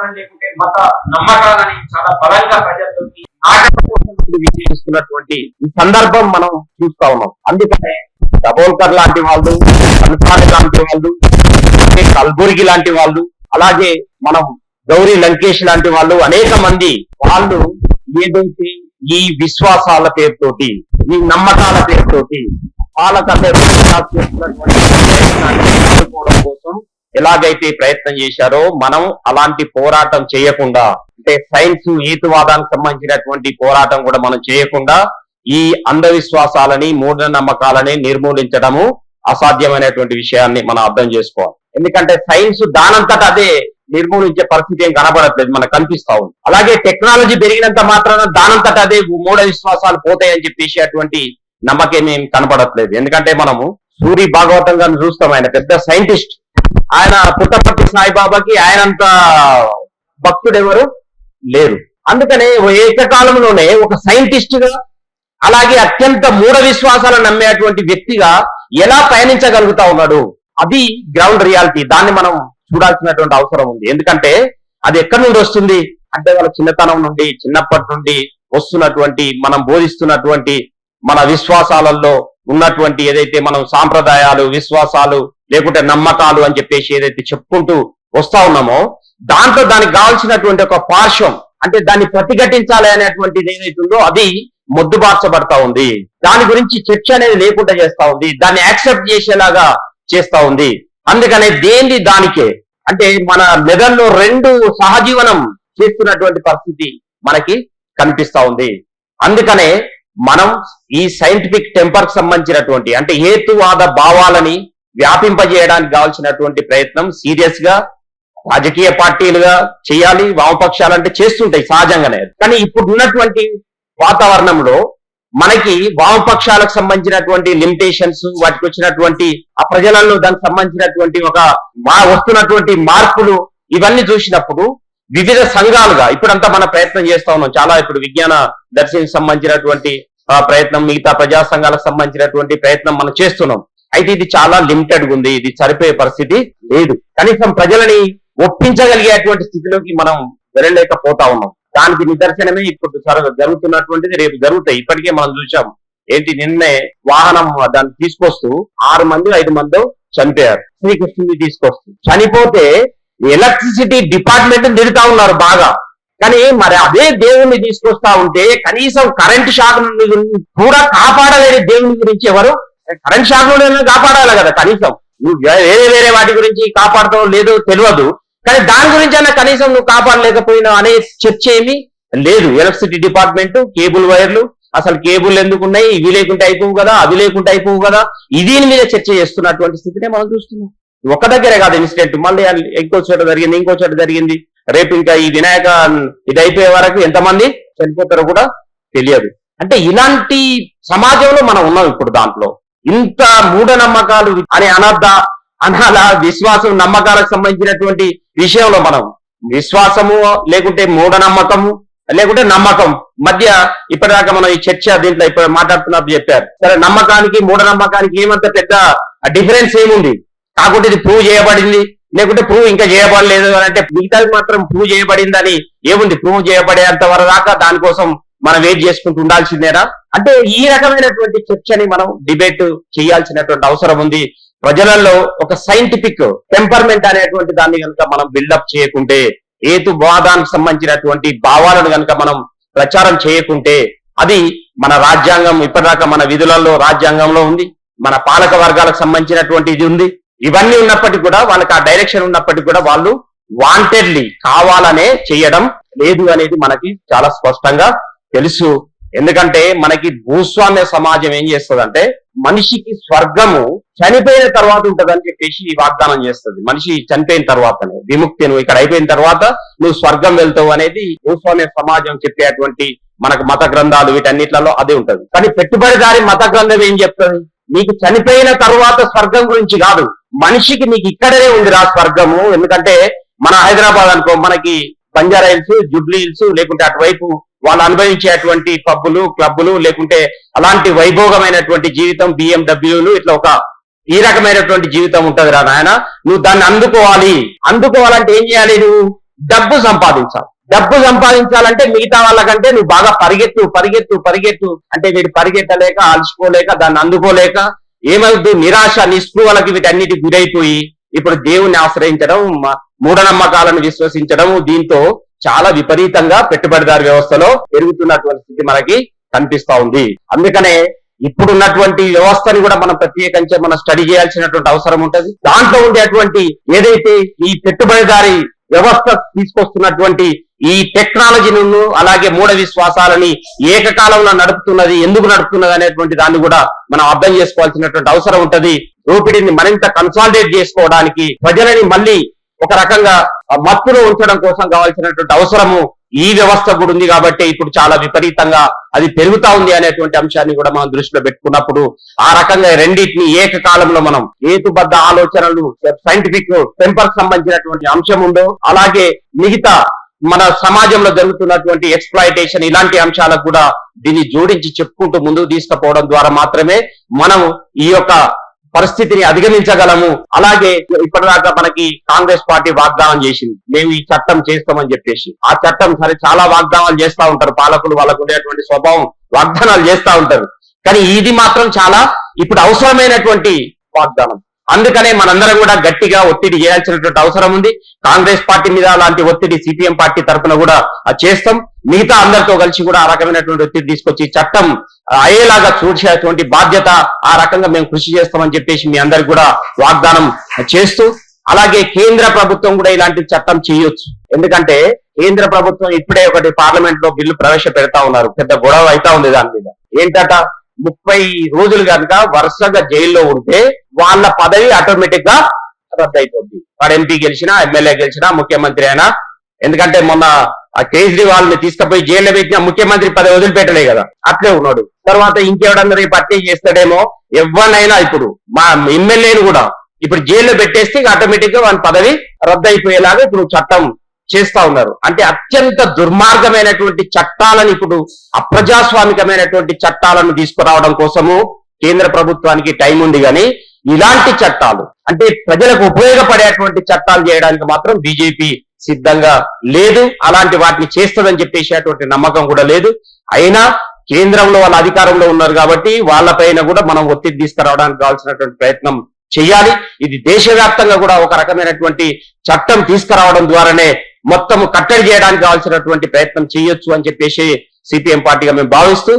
విశ్వాసాలను లేకుంటే మత నమ్మకాలని చాలా బలంగా ప్రజల్లోకి విశ్లేషిస్తున్నటువంటి ఈ సందర్భం మనం చూస్తా ఉన్నాం. అందుకనే దబోల్కర్ లాంటి వాళ్ళు అన్సారి లాంటి వాళ్ళు కల్బుర్గి లాంటి వాళ్ళు అలాగే మనం గౌరీ లంకేష్ లాంటి వాళ్ళు అనేక మంది వాళ్ళు ఏదైతే ఈ విశ్వాసాల పేరుతోటి ఈ నమ్మకాల పేరుతోటి పాలక అడ్డుకోవడం కోసం ఎలాగైతే ప్రయత్నం చేశారో మనం అలాంటి పోరాటం చేయకుండా అంటే సైన్స్ హేతువాదానికి సంబంధించినటువంటి పోరాటం కూడా మనం చేయకుండా ఈ అంధవిశ్వాసాలని మూఢనమ్మకాలని నిర్మూలించడము అసాధ్యమైనటువంటి విషయాన్ని మనం అర్థం చేసుకోవాలి. ఎందుకంటే సైన్స్ దానంతట అదే నిర్మూలించే పరిస్థితి ఏం కనబడట్లేదు మనకు కనిపిస్తా ఉంది. అలాగే టెక్నాలజీ పెరిగినంత మాత్రాన దానంతట అదే మూఢ విశ్వాసాలు పోతాయని చెప్పేసి అటువంటి నమ్మకం ఏం కనబడట్లేదు ఎందుకంటే మనము సూరి భాగవతం గారిని చూస్తాం ఆయన పెద్ద సైంటిస్ట్. ఆయన పుట్టపర్తి సాయిబాబాకి ఆయనంత భక్తుడెవరు? లేరు. అందుకనే ఓ ఏకకాలంలోనే ఒక సైంటిస్ట్గా అలాగే అత్యంత మూఢ విశ్వాసాలను నమ్మేటువంటి వ్యక్తిగా ఎలా పయనించగలుగుతా ఉన్నాడు? అది గ్రౌండ్ రియాలిటీ దాన్ని మనం చూడాల్సినటువంటి అవసరం ఉంది. ఎందుకంటే అది ఎక్కడి నుండి వస్తుంది? అంటే వాళ్ళ చిన్నతనం నుండి చిన్నప్పటి నుండి వస్తున్నటువంటి మనం బోధిస్తున్నటువంటి మన విశ్వాసాలలో ఉన్నటువంటి ఏదైతే మనం సాంప్రదాయాలు విశ్వాసాలు లేకుంటే నమ్మకాలు అని చెప్పేసి ఏదైతే చెప్పుకుంటూ వస్తా ఉన్నామో దాంట్లో దానికి కావాల్సినటువంటి ఒక పార్శ్వం అంటే దాన్ని ప్రతిఘటించాలి అనేటువంటిది ఏదైతే ఉందో అది మొద్దుబార్చబడతా ఉంది. దాని గురించి చర్చ అనేది లేకుండా చేస్తా ఉంది. దాన్ని యాక్సెప్ట్ చేసేలాగా చేస్తా ఉంది. అందుకనే దేంది దానికే? అంటే మన మెదల్లో రెండు సహజీవనం చేస్తున్నటువంటి పరిస్థితి మనకి కనిపిస్తా ఉంది. అందుకనే మనం ఈ సైంటిఫిక్ టెంపర్కి సంబంధించినటువంటి అంటే హేతువాద భావాలని వ్యాపింపజేయడానికి కావాల్సినటువంటి ప్రయత్నం సీరియస్గా రాజకీయ పార్టీలుగా చేయాలి వామపక్షాలంటే చేస్తుంటాయి సహజంగానే. కానీ ఇప్పుడు ఉన్నటువంటి వాతావరణంలో మనకి వామపక్షాలకు సంబంధించినటువంటి లిమిటేషన్స్ వాటికి వచ్చినటువంటి ఆ ప్రజలలో దానికి సంబంధించినటువంటి ఒక మా వస్తున్నటువంటి మార్పులు ఇవన్నీ చూసినప్పుడు వివిధ సంఘాలుగా ఇప్పుడంతా మన ప్రయత్నం చేస్తా ఉన్నాం. చాలా ఇప్పుడు విజ్ఞాన దర్శనికి సంబంధించినటువంటి ప్రయత్నం మిగతా ప్రజా సంఘాలకు సంబంధించినటువంటి ప్రయత్నం మనం చేస్తున్నాం. అయితే ఇది చాలా లిమిటెడ్ ఉంది. ఇది సరిపోయే పరిస్థితి లేదు. కనీసం ప్రజలని ఒప్పించగలిగేటువంటి స్థితిలోకి మనం వెళ్ళలేకపోతా ఉన్నాం. దానికి నిదర్శనమే ఇప్పుడు జరుగుతున్నటువంటిది రేపు జరుగుతాయి. ఇప్పటికే మనం చూసాం. ఏంటి నిన్నే వాహనం దాన్ని తీసుకొస్తూ ఆరు మంది ఐదు మంది చనిపోయారు. శ్రీకృష్ణుని తీసుకొస్తూ చనిపోతే ఎలక్ట్రిసిటీ డిపార్ట్మెంట్ తిడుతా ఉన్నారు బాగా. కానీ మరి అదే దేవుణ్ణి తీసుకొస్తా ఉంటే కనీసం కరెంట్ షాక్ నుండి కూడా కాపాడలేని దేవుని గురించి ఎవరు? కరెంట్ షాక్ నుండి కాపాడాలి కదా కనీసం? నువ్వు వేరే వేరే వాటి గురించి కాపాడతావు లేదో తెలియదు. కానీ దాని గురించి అన్న కనీసం నువ్వు కాపాడలేకపోయినావు అనే చర్చ ఏమి? లేదు. ఎలక్ట్రిసిటీ డిపార్ట్మెంట్ కేబుల్ వైర్లు అసలు కేబుల్ ఎందుకు ఉన్నాయి? ఇవి లేకుంటే అయిపోవు కదా అవి లేకుంటే అయిపోవు కదా. ఇది మీద చర్చ చేస్తున్నటువంటి స్థితినే మనం చూస్తున్నాం. ఒక దగ్గరే కాదు ఇన్సిడెంట్. మళ్ళీ ఇంకో చోట జరిగింది ఇంకో చోట జరిగింది. రేపు ఇంకా ఈ వినాయక ఇది అయిపోయే వరకు ఎంతమంది చనిపోతారో కూడా తెలియదు. అంటే ఇలాంటి సమాజంలో మనం ఉన్నాం ఇప్పుడు దాంట్లో. ఇంత మూఢనమ్మకాలు అనే అనర్థ అనాల విశ్వాసం నమ్మకాలకు సంబంధించినటువంటి విషయంలో మనం విశ్వాసము లేకుంటే మూఢనమ్మకము లేకుంటే నమ్మకం. మధ్య ఇప్పటిదాకా మనం ఈ చర్చ దీంట్లో ఇప్పుడు మాట్లాడుతున్నప్పుడు చెప్పారు. సరే నమ్మకానికి మూఢనమ్మకానికి ఏమంత పెద్ద డిఫరెన్స్ ఏముంది? కాకుంటే ఇది ప్రూవ్ చేయబడింది. లేకుంటే ప్రూవ్ ఇంకా చేయబడలేదు అని అంటే మిగతాది మాత్రం ప్రూవ్ చేయబడిందని ఏముంది? ప్రూవ్ చేయబడేంత వరకు దాకా దానికోసం మనం వెయిట్ చేసుకుంటూ ఉండాల్సిందేనా? అంటే ఈ రకమైనటువంటి చర్చని మనం డిబేట్ చేయాల్సినటువంటి అవసరం ఉంది. ప్రజలలో ఒక సైంటిఫిక్ టెంపర్మెంట్ అనేటువంటి దాన్ని కనుక మనం బిల్డప్ చేయకుంటే ఏతు వాదానికి సంబంధించినటువంటి భావాలను కనుక మనం ప్రచారం చేయకుంటే అది మన రాజ్యాంగం ఇప్పటిదాకా మన విధులలో రాజ్యాంగంలో ఉంది. మన పాలక వర్గాలకు సంబంధించినటువంటి ఇది ఉంది. ఇవన్నీ ఉన్నప్పటికీ కూడా వాళ్ళకి ఆ డైరెక్షన్ ఉన్నప్పటికీ కూడా వాళ్ళు వాంటెడ్లీ కావాలనే చేయడం లేదు అనేది మనకి చాలా స్పష్టంగా తెలుసు. ఎందుకంటే మనకి భూస్వామ్య సమాజం ఏం చేస్తుందంటే మనిషికి స్వర్గము చనిపోయిన తర్వాత ఉంటదని చెప్పేసి వాగ్దానం చేస్తుంది. మనిషి చనిపోయిన తర్వాతనే విముక్తి నువ్వు ఇక్కడ అయిపోయిన తర్వాత నువ్వు స్వర్గం వెళ్తావు అనేది భూస్వామ్య సమాజం చెప్పేటువంటి మనకు మత గ్రంథాలు వీటన్నిట్లలో అదే ఉంటది. కానీ పెట్టుబడిదారి మత గ్రంథం ఏం చెప్తుంది? నీకు చనిపోయిన తర్వాత స్వర్గం గురించి కాదు. మనిషికి నీకు ఇక్కడనే ఉంది రా స్వర్గము. ఎందుకంటే మన హైదరాబాద్ అనుకో మనకి బంజారా హిల్స్ జుబ్లీ హిల్స్ లేకుంటే అటువైపు వాళ్ళు అనుభవించేటువంటి పబ్బులు క్లబ్బులు లేకుంటే అలాంటి వైభోగమైనటువంటి జీవితం బిఎండబ్ల్యూలు ఇట్లా ఒక ఈ రకమైనటువంటి జీవితం ఉంటది రా నాయన. నువ్వు దాన్ని అందుకోవాలి. అందుకోవాలంటే ఏం చేయాలి నువ్వు? డబ్బు సంపాదించాలి. డబ్బు సంపాదించాలంటే మిగతా వాళ్ళకంటే నువ్వు బాగా పరిగెత్తు పరిగెత్తు పరిగెత్తు. అంటే వీడు పరిగెత్తలేక అలసిపోలేక దాన్ని అందుకోలేక ఏమవుతుంది నిరాశ నిస్పృహలకి వీటన్నిటి గురైపోయి ఇప్పుడు దేవుణ్ణి ఆశ్రయించడం మూఢనమ్మకాలను విశ్వసించడం దీంతో చాలా విపరీతంగా పెట్టుబడిదారు వ్యవస్థలో పెరుగుతున్నటువంటి స్థితి మనకి కనిపిస్తా ఉంది. అందుకనే ఇప్పుడున్నటువంటి వ్యవస్థని కూడా మనం ప్రత్యేకంగా మనం స్టడీ చేయాల్సినటువంటి అవసరం ఉంటది. దాంట్లో ఉండేటువంటి ఏదైతే ఈ పెట్టుబడిదారి వ్యవస్థ తీసుకొస్తున్నటువంటి ఈ టెక్నాలజీను అలాగే మూఢ విశ్వాసాలని ఏకకాలంలో నడుపుతున్నది ఎందుకు నడుపుతున్నది అనేటువంటి దాన్ని కూడా మనం అర్థం చేసుకోవాల్సినటువంటి అవసరం ఉంటది. దోపిడీని మరింత కన్సాలిడేట్ చేసుకోవడానికి ప్రజలని మళ్ళీ ఒక రకంగా మత్తులో ఉంచడం కోసం కావాల్సినటువంటి అవసరము ఈ వ్యవస్థ కూడా ఉంది కాబట్టి ఇప్పుడు చాలా విపరీతంగా అది పెరుగుతా ఉంది అనేటువంటి అంశాన్ని కూడా మనం దృష్టిలో పెట్టుకున్నప్పుడు ఆ రకంగా రెండింటిని ఏకకాలంలో మనం హేతుబద్ధ ఆలోచనలు సైంటిఫిక్ టెంపర్ సంబంధించినటువంటి అంశం ఉందో అలాగే మిగతా మన సమాజంలో జరుగుతున్నటువంటి ఎక్స్ప్లాయిటేషన్ ఇలాంటి అంశాలకు కూడా దీన్ని జోడించి చెప్పుకుంటూ ముందుకు తీసుకుపోవడం ద్వారా మాత్రమే మనం ఈ యొక్క పరిస్థితిని అధిగమించగలము. అలాగే ఇప్పటిదాకా మనకి కాంగ్రెస్ పార్టీ వాగ్దానం చేసింది. మేము ఈ చట్టం చేస్తామని చెప్పేసి. ఆ చట్టం సరే చాలా వాగ్దానాలు చేస్తా ఉంటారు. పాలకులు వాళ్ళకు ఉండేటువంటి స్వభావం వాగ్దానాలు చేస్తా ఉంటారు. కానీ ఇది మాత్రం చాలా ఇప్పుడు అవసరమైనటువంటి వాగ్దానం. అందుకనే మనందరం కూడా గట్టిగా ఒత్తిడి చేయాల్సినటువంటి అవసరం ఉంది. కాంగ్రెస్ పార్టీ మీద అలాంటి ఒత్తిడి సిపిఎం పార్టీ తరఫున కూడా చేస్తాం. మిగతా అందరితో కలిసి కూడా ఆ రకమైనటువంటి ఒత్తిడి తీసుకొచ్చి చట్టం అయ్యేలాగా చూసేటువంటి బాధ్యత ఆ రకంగా మేము కృషి చేస్తామని చెప్పేసి మీ అందరికి కూడా వాగ్దానం చేస్తూ అలాగే కేంద్ర ప్రభుత్వం కూడా ఇలాంటి చట్టం చేయొచ్చు. ఎందుకంటే కేంద్ర ప్రభుత్వం ఇప్పుడే ఒకటి పార్లమెంట్లో బిల్లు ప్రవేశపెడతా ఉన్నారు. పెద్ద గొడవ అయితా ఉంది దాని మీద. ఏంటట? ముప్పై రోజులు కనుక వరుసగా జైల్లో ఉంటే వాళ్ళ పదవి ఆటోమేటిక్గా రద్దయిపోద్ది. వాడు ఎంపీ గెలిచినా ఎమ్మెల్యే గెలిచినా ముఖ్యమంత్రి అయినా. ఎందుకంటే మొన్న ఆ కేజ్రీవాల్ని తీసుకుపోయి జైల్లో పెట్టిన ముఖ్యమంత్రి పదవి వదిలిపెట్టలే కదా. అట్లే ఉన్నాడు. తర్వాత ఇంకెవడన్నా రేపు చేస్తాడేమో ఎవరినైనా ఇప్పుడు. మా ఎమ్మెల్యేని కూడా. ఇప్పుడు జైల్లో పెట్టేస్తే ఆటోమేటిక్గా వాని పదవి రద్దు అయిపోయేలాగా ఇప్పుడు చట్టం చేస్తా ఉన్నారు. అంటే అత్యంత దుర్మార్గమైనటువంటి చట్టాలను ఇప్పుడు అప్రజాస్వామికమైనటువంటి చట్టాలను తీసుకురావడం కోసము కేంద్ర ప్రభుత్వానికి టైం ఉంది కానీ ఇలాంటి చట్టాలు అంటే ప్రజలకు ఉపయోగపడేటువంటి చట్టాలు చేయడానికి మాత్రం బీజేపీ సిద్ధంగా లేదు. అలాంటి వాటిని చేస్తుందని చెప్పేసేటువంటి నమ్మకం కూడా లేదు. అయినా కేంద్రంలో వాళ్ళ అధికారంలో ఉన్నారు కాబట్టి వాళ్ళపైన కూడా మనం ఒత్తిడి తీసుకురావడానికి కావాల్సినటువంటి ప్రయత్నం చేయాలి. ఇది దేశవ్యాప్తంగా కూడా ఒక రకమైనటువంటి చట్టం తీసుకురావడం ద్వారానే మొత్తం కట్టడి చేయడానికి కావాల్సినటువంటి ప్రయత్నం చేయొచ్చు అని చెప్పేసి సిపిఎం పార్టీగా మేము భావిస్తూ